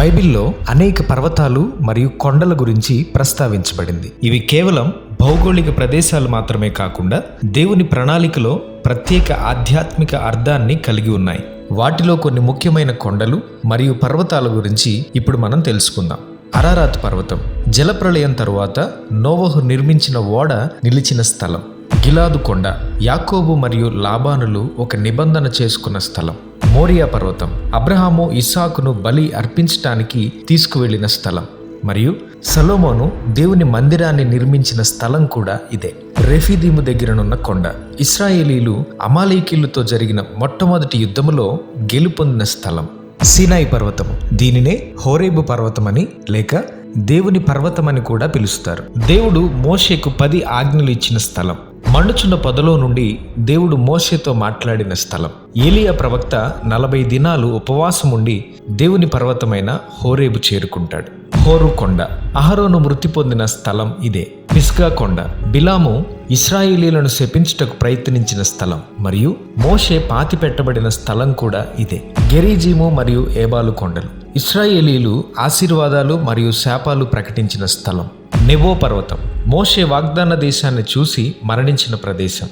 బైబిల్లో అనేక పర్వతాలు మరియు కొండల గురించి ప్రస్తావించబడింది. ఇవి కేవలం భౌగోళిక ప్రదేశాలు మాత్రమే కాకుండా దేవుని ప్రణాళికలో ప్రత్యేక ఆధ్యాత్మిక అర్థాన్ని కలిగి ఉన్నాయి. వాటిలో కొన్ని ముఖ్యమైన కొండలు మరియు పర్వతాల గురించి ఇప్పుడు మనం తెలుసుకుందాం. అరారాత్ పర్వతం జలప్రళయం తరువాత నోవహు నిర్మించిన ఓడ నిలిచిన స్థలం. గిలాదు కొండ యాకోబు మరియు లాబానులు ఒక నిబంధన చేసుకున్న స్థలం. మోరియా పర్వతం అబ్రహాము ఇస్సాకును బలి అర్పించటానికి తీసుకువెళ్ళిన స్థలం. మరియు సలోమోను దేవుని మందిరాన్ని నిర్మించిన స్థలం కూడా ఇదే. రెఫీదీము దగ్గరనున్న కొండ. ఇస్రాయేలీలు అమాలేకీలతో జరిగిన మొట్టమొదటి యుద్ధములో గెలుపొందిన స్థలం. సీనాయి పర్వతము. దీనినే హోరేబు పర్వతమని లేక దేవుని పర్వతమని కూడా పిలుస్తారు. దేవుడు మోషేకు పది ఆజ్ఞలు ఇచ్చిన స్థలం. మండుచున్న పొదలో నుండి దేవుడు మోషేతో మాట్లాడిన స్థలం. ఏలియా ప్రవక్త నలభై దినాలు ఉపవాసం ఉండి దేవుని పర్వతమైన హోరేబు చేరుకుంటాడు. హోరు కొండ. అహరోను మృతి పొందిన స్థలం ఇదే. పిస్గా కొండ. బిలాము ఇస్రాయేలీలను శపించుటకు ప్రయత్నించిన స్థలం. మరియు మోషే పాతి పెట్టబడిన స్థలం కూడా ఇదే. గెరీజీము మరియు ఏబాలు కొండలు. ఇస్రాయేలీలు ఆశీర్వాదాలు మరియు శాపాలు ప్రకటించిన స్థలం. నెవో పర్వతం. మోషే వాగ్దాన దేశాన్ని చూసి మరణించిన ప్రదేశం.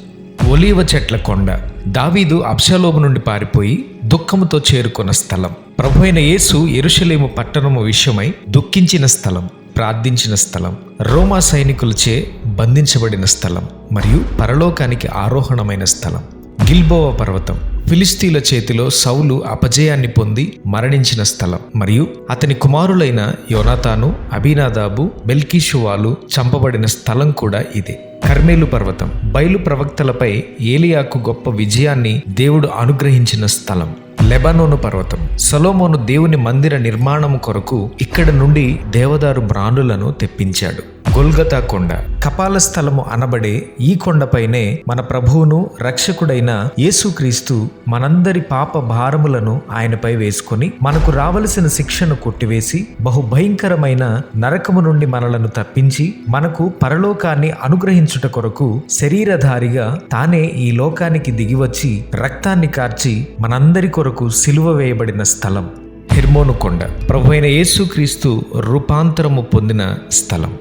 ఒలీవ చెట్ల కొండ. దావీదు అబ్షలోము నుండి పారిపోయి దుఃఖముతో చేరుకున్న స్థలం. ప్రభు అయిన యేసు ఎరుషలేము పట్టణము విషయమై దుఃఖించిన స్థలం ప్రార్థించిన స్థలం రోమా సైనికులచే బంధించబడిన స్థలం మరియు పరలోకానికి ఆరోహణమైన స్థలం. గిల్బోవ పర్వతం. ఫిలిస్తీన్ల చేతిలో సౌలు అపజయాన్ని పొంది మరణించిన స్థలం. మరియు అతని కుమారులైన యోనాతాను అభినాదాబు మెల్కీషువాలు చంపబడిన స్థలం కూడా ఇదే. కర్మేలు పర్వతం. బయలు ప్రవక్తలపై ఏలియాకు గొప్ప విజయాన్ని దేవుడు అనుగ్రహించిన స్థలం. లెబనోను పర్వతం. సలోమోను దేవుని మందిర నిర్మాణం కొరకు ఇక్కడ నుండి దేవదారు బ్రాండులను తెప్పించాడు. గొల్గతా కొండ. కపాల స్థలము అనబడే ఈ కొండపైనే మన ప్రభువును రక్షకుడైన యేసుక్రీస్తు మనందరి పాప భారములను ఆయనపై వేసుకొని మనకు రావలసిన శిక్షను కొట్టివేసి బహు భయంకరమైన నరకము నుండి మనలను తప్పించి మనకు పరలోకాన్ని అనుగ్రహించుట కొరకు శరీరధారిగా తానే ఈ లోకానికి దిగివచ్చి రక్తాన్ని కార్చి మనందరి కొరకు సిలువ వేయబడిన స్థలం. హెర్మోను కొండ. ప్రభు అయిన యేసుక్రీస్తు రూపాంతరము పొందిన స్థలం.